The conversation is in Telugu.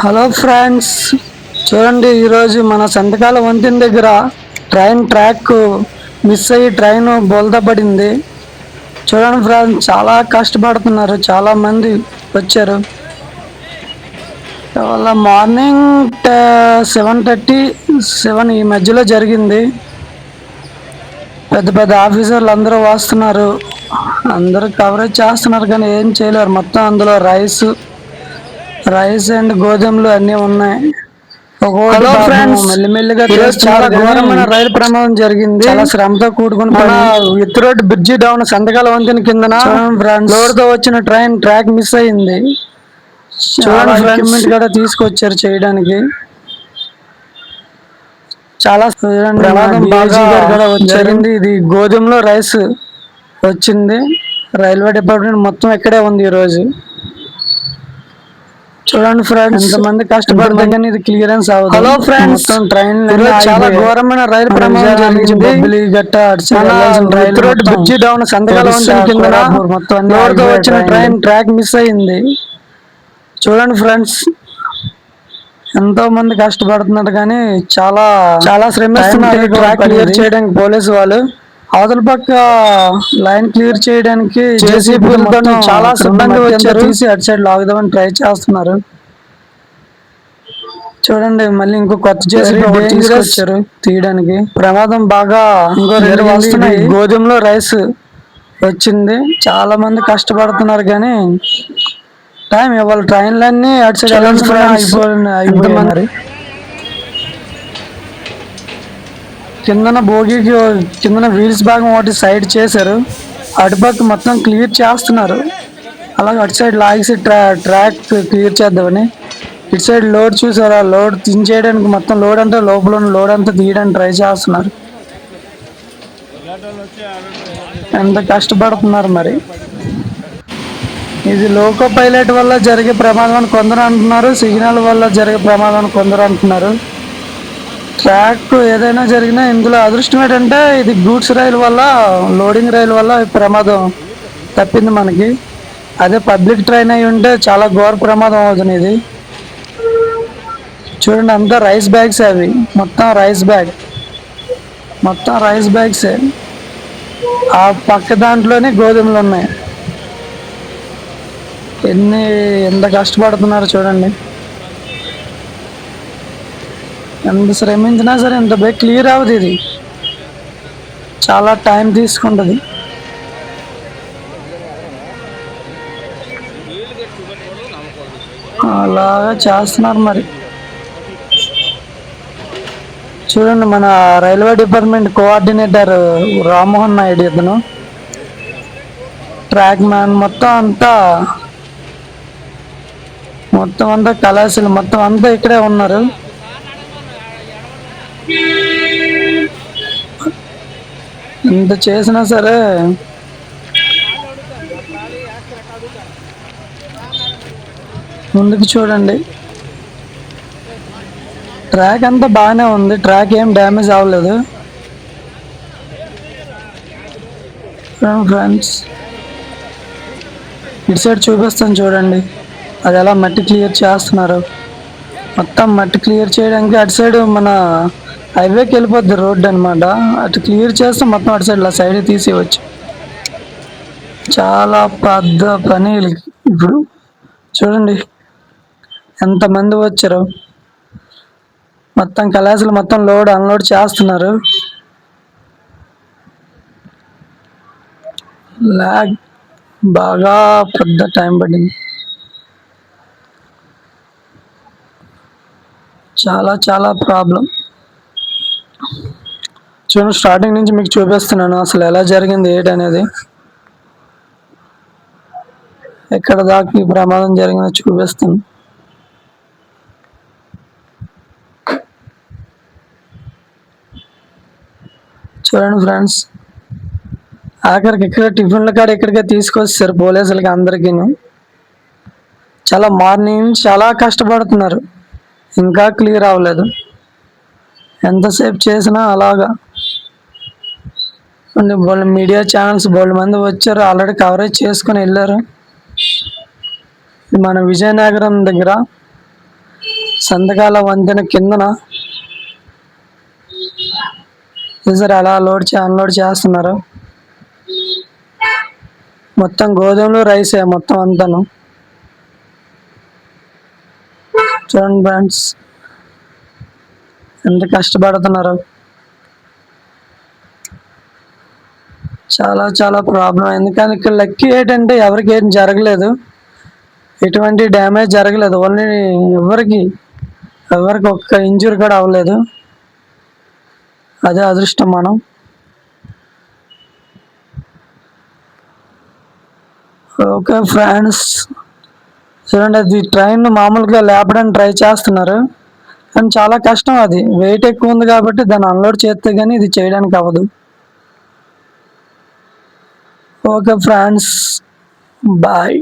హలో ఫ్రెండ్స్ చూడండి ఈరోజు మన సంతకాల వంతెన దగ్గర ట్రైన్ ట్రాక్ మిస్ అయ్యి ట్రైన్ బోల్తా పడింది చూడండి ఫ్రెండ్స్ చాలా కష్టపడుతున్నారు చాలామంది వచ్చారు. వాళ్ళ మార్నింగ్ సెవెన్ థర్టీ సెవెన్ ఈ మధ్యలో జరిగింది. పెద్ద పెద్ద ఆఫీసర్లు అందరూ వస్తున్నారు. అందరూ కవరేజ్ చేస్తున్నారు కానీ ఏం చేయలేరు. మొత్తం అందులో రైస్ రైస్ అండ్ గోధుమలు అన్నీ ఉన్నాయి. హలో ఫ్రెండ్స్ మెల్లిమెల్లిగా చాలా ఘోరమైన రైలు ప్రమాదం జరిగింది. చాలా శ్రమతో కూడుకుని మన విత్ రోడ్ బ్రిడ్జి డౌన్ సంతకాల వంతెన కిందన తో వచ్చిన ట్రైన్ ట్రాక్ మిస్ అయింది. చూడండి ఫ్రెండ్స్ కూడా తీసుకొచ్చారు చేయడానికి. చాలా ప్రమాదం బాగా వచ్చింది ఇది గోధుమలో రైస్ వచ్చింది. రైల్వే డిపార్ట్మెంట్ మొత్తం ఇక్కడే ఉంది ఈ రోజు చూడండి ఫ్రెండ్స్. ఎంతమంది కష్టపడితే కానీ ఇది క్లియరెన్స్ అవ్వదు. హలో ఫ్రెండ్స్ ట్రైన్ చాలా ఘోరమైన రైలు ప్రమాదం జరిగింది. గట్ట రైలు రోడ్ బ్రిడ్జి డౌన్ వంతెన కింద మొత్తం లోడ్తో వచ్చిన ట్రైన్ ట్రాక్ మిస్ అయింది. చూడండి ఫ్రెండ్స్. ఎంతో మంది కష్టపడుతున్నారు కానీ చాలా చాలా శ్రమిస్తున్నారు ట్రాక్ క్లియర్ చేయడానికి పోలీసు వాళ్ళు అవతల పక్క లైన్ క్లియర్ చేయడానికి జేసీబీ చాలా సిబ్బంది వచ్చారు. తీసి అటు సైడ్ లాగుదామని ట్రై చేస్తున్నారు. చూడండి మళ్ళీ ఇంకో కొత్త జేసీబీ తీసుకొచ్చారు తీయడానికి. ప్రమాదం బాగా ఇంకో రెండు వస్తున్నాయి. గోధుమలో రైస్ వచ్చింది. చాలా మంది కష్టపడుతున్నారు కానీ టైం ఇవాళ ట్రైన్లన్నీ అటు సైడ్ వెళ్ళాల్సిన అయిపోయినారు కిందన భోగికి కిందన వీల్స్ భాగం ఒకటి సైడ్ చేశారు. అటుపక్క మొత్తం క్లియర్ చేస్తున్నారు. అలాగే అటు సైడ్ లాగేసి ట్రా ట్రాక్ క్లియర్ చేద్దామని. ఇటు సైడ్ లోడ్ చూసారా? లోడ్ తీయించేయడానికి మొత్తం లోడ్ అంతా లోపల ఉన్న లోడ్ అంతా తీయడానికి ట్రై చేస్తున్నారు. ఎంత కష్టపడుతున్నారు మరి? ఇది లోకో పైలట్ వల్ల జరిగే ప్రమాదం అని కొందరు అంటున్నారు సిగ్నల్ వల్ల జరిగే ప్రమాదం అని కొందరు అంటున్నారు. ట్రాక్ ఏదైనా జరిగినా ఇందులో అదృష్టం ఏంటంటే ఇది గూడ్స్ రైలు వల్ల లోడింగ్ రైలు వల్ల ప్రమాదం తప్పింది మనకి. అదే పబ్లిక్ ట్రైన్ అయి ఉంటే చాలా ఘోర ప్రమాదం అవుతుంది ఇది. చూడండి అంతా రైస్ బ్యాగ్స్ అవి. మొత్తం రైస్ బ్యాగ్. మొత్తం రైస్ బ్యాగ్సే. ఆ పక్క దాంట్లోనే గోధుమలు ఉన్నాయి. ఎన్ని ఎంత కష్టపడుతున్నారు చూడండి. ఎంత శ్రమించినా సరే ఎంత బైక్ క్లియర్ అవ్వదు ఇది. చాలా టైం తీసుకుంటుంది. అలాగా చేస్తున్నారు మరి. చూడండి మన railway department coordinator Rammohan Naidu ఇతను. ట్రాక్ మ్యాన్ మొత్తం అంతా మొత్తం అంతా కళాశాల మొత్తం అంతా ఇక్కడే ఉన్నారు. ఎంత చేసినా సరే. ముందుకు చూడండి. ట్రాక్ అంతా బాగానే ఉంది. ట్రాక్ ఏం డ్యామేజ్ అవ్వలేదు. ఫ్రెండ్స్. ఇటు సైడ్ చూపిస్తాను చూడండి. అది ఎలా మట్టి క్లియర్ చేస్తున్నారు? మొత్తం మట్టి క్లియర్ చేయడానికి అటు సైడ్ మన హైవేకి వెళ్ళిపోద్ది రోడ్ అనమాట అటు క్లియర్ చేస్తే మొత్తం అటు సైడ్ సైడ్ తీసేయవచ్చు. చాలా పెద్ద పని ఇప్పుడు చూడండి ఎంతమంది వచ్చారు? మొత్తం కళాశాల మొత్తం లోడ్ అన్లోడ్ చేస్తున్నారు. లాగ్ బాగా పెద్ద టైం పడింది. చాలా చాలా ప్రాబ్లం. చూడండి స్టార్టింగ్ నుంచి మీకు చూపిస్తున్నాను అసలు ఎలా జరిగింది ఏంటి అనేది. ఎక్కడ దాకా ఈ ప్రమాదం జరిగిందో చూపిస్తాను. చూడండి ఫ్రెండ్స్ ఆఖరికి ఇక్కడ టిఫిన్ల కాడ ఇక్కడికే తీసుకొచ్చారు పోలీసులకి అందరికీ చాలా మార్నింగ్ నుంచి చాలా కష్టపడుతున్నారు. ఇంకా క్లియర్ అవ్వలేదు. ఎంతసేపు చేసినా అలాగా. బోల్ మీడియా ఛానల్స్ బోల్డ్ మంది వచ్చారు. ఆల్రెడీ కవరేజ్ చేసుకుని వెళ్ళారు. మన విజయనగరం దగ్గర సంతకాల వంతెన కిందన సార్ అలా లోడ్ చే అన్లోడ్ చేస్తున్నారు. మొత్తం గోధుమలు రైసే మొత్తం అంతాను. చూడండి ఫ్రెండ్స్ ఎంత కష్టపడుతున్నారు. చాలా చాలా ప్రాబ్లం అయింది కానీ ఇక్కడ లక్కీ ఏంటంటే ఎవరికి ఏం జరగలేదు. ఎటువంటి డ్యామేజ్ జరగలేదు. ఓన్లీ ఎవరికి ఎవరికి ఒక్క ఇంజురీ కూడా అవ్వలేదు. అదే అదృష్టం మనం. ఓకే ఫ్రెండ్స్ చూడండి అది ట్రైన్ మామూలుగా లేపడానికి ట్రై చేస్తున్నారు. కానీ చాలా కష్టం అది. వెయిట్ ఎక్కువ ఉంది కాబట్టి దాన్ని అన్లోడ్ చేస్తే కానీ ఇది చేయడానికి అవ్వదు. Okay friends bye